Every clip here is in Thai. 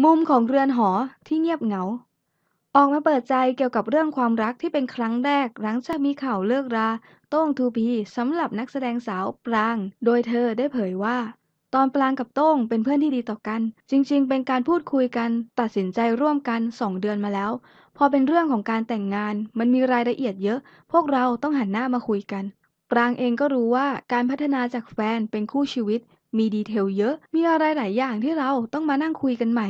มุมของเรือนหอที่เงียบเหงา ออกมาเปิดใจเกี่ยวกับเรื่องความรักที่เป็นครั้งแรก หลังจากมีข่าวเลิกราโต้งทูพีสำหรับนักแสดงสาวปราง โดยเธอได้เผยว่า ตอนปรางกับโต้งเป็นเพื่อนที่ดีต่อกัน จริง ๆ เป็นการพูดคุยกัน ตัดสินใจร่วมกันสองเดือนมาแล้ว พอเป็นเรื่องของการแต่งงาน มันมีรายละเอียดเยอะ พวกเราต้องหันหน้ามาคุยกัน ปรางเองก็รู้ว่าการพัฒนาจากแฟนเป็นคู่ชีวิต มีดีเทลเยอะ มีอะไรหลายอย่างที่เราต้องมานั่งคุยกันใหม่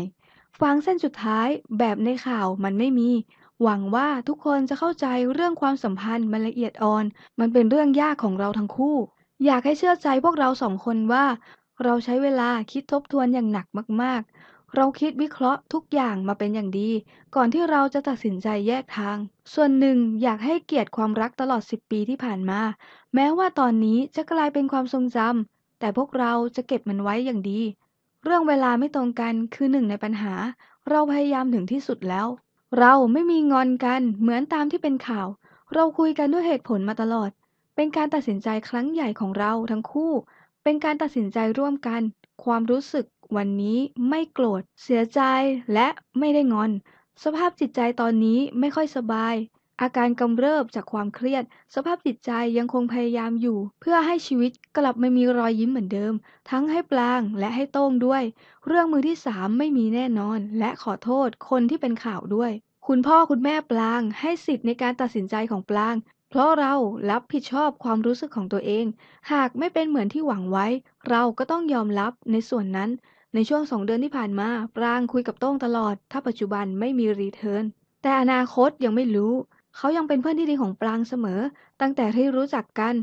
ฟังเส้นสุดท้ายแบบในข่าวมันไม่มี หวังว่าทุกคนจะเข้าใจเรื่องความสัมพันธ์มันละเอียดอ่อน มันเป็นเรื่องยากของเราทั้งคู่ อยากให้เชื่อใจพวกเราสองคนว่า เราใช้เวลาคิดทบทวนอย่างหนักมาก ๆ เราคิดวิเคราะห์ทุกอย่างมาเป็นอย่างดี ก่อนที่เราจะตัดสินใจแยกทาง ส่วนหนึ่งอยากให้เกียรติความรักตลอด 10 ปีที่ผ่านมา แม้ว่าตอนนี้จะกลายเป็นความทรงจำ แต่พวกเราจะเก็บมันไว้อย่างดี เรื่องเวลาไม่ตรงกันคือหนึ่งในปัญหา เราพยายามถึงที่สุดแล้ว เราไม่มีงอนกันเหมือนตามที่เป็นข่าว เราคุยกันด้วยเหตุผลมาตลอด เป็นการตัดสินใจครั้งใหญ่ของเราทั้งคู่ เป็นการตัดสินใจร่วมกัน ความรู้สึกวันนี้ไม่โกรธ เสียใจและไม่ได้งอน สภาพจิตใจตอนนี้ไม่ค่อยสบาย อาการกำเริบจากความเครียด สภาพจิตใจยังคงพยายามอยู่ เพื่อให้ชีวิตกลับมามีรอยยิ้มเหมือนเดิม ทั้งให้ปลางและให้โต้งด้วย เรื่องมือที่สามไม่มีแน่นอน และขอโทษคนที่เป็นข่าวด้วย คุณพ่อคุณแม่ปลางให้สิทธิ์ในการตัดสินใจของปลาง เพราะเรารับผิดชอบความรู้สึกของตัวเอง หากไม่เป็นเหมือนที่หวังไว้ เราก็ต้องยอมรับในส่วนนั้น ในช่วงสองเดือนที่ผ่านมาปรางคุยกับโต้งตลอด ถ้าปัจจุบันไม่มีรีเทิร์นแต่อนาคตยังไม่รู้ เขายังเป็นเพื่อนที่ดีของปรางเสมอ ตั้งแต่ที่รู้จักกัน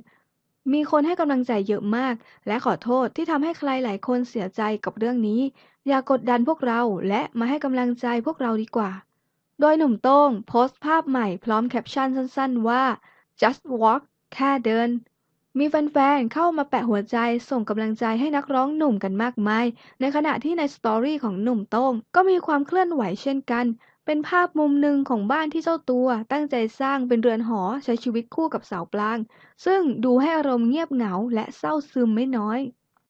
มีคนให้กำลังใจเยอะมาก และขอโทษที่ทำให้ใครหลายคนเสียใจกับเรื่องนี้ อย่ากดดันพวกเราและมาให้กำลังใจพวกเราดีกว่า โดยหนุ่มโต้งโพสต์ภาพใหม่พร้อมแคปชั่นสั้น ๆ ว่า just walk แค่เดิน มีแฟนๆเข้ามาแปะหัวใจส่งกำลังใจให้นักร้องหนุ่มกันมากมาย ในขณะที่ในสตอรี่ของหนุ่มโต้งก็มีความเคลื่อนไหวเช่นกันเป็นภาพมุมหนึ่งของบ้านที่เจ้าตัวตั้งใจสร้างเป็นเรือนหอใช้ชีวิตคู่กับสาวปลาง ซึ่งดูให้อารมณ์เงียบเหงาและเศร้าซึมไม่น้อย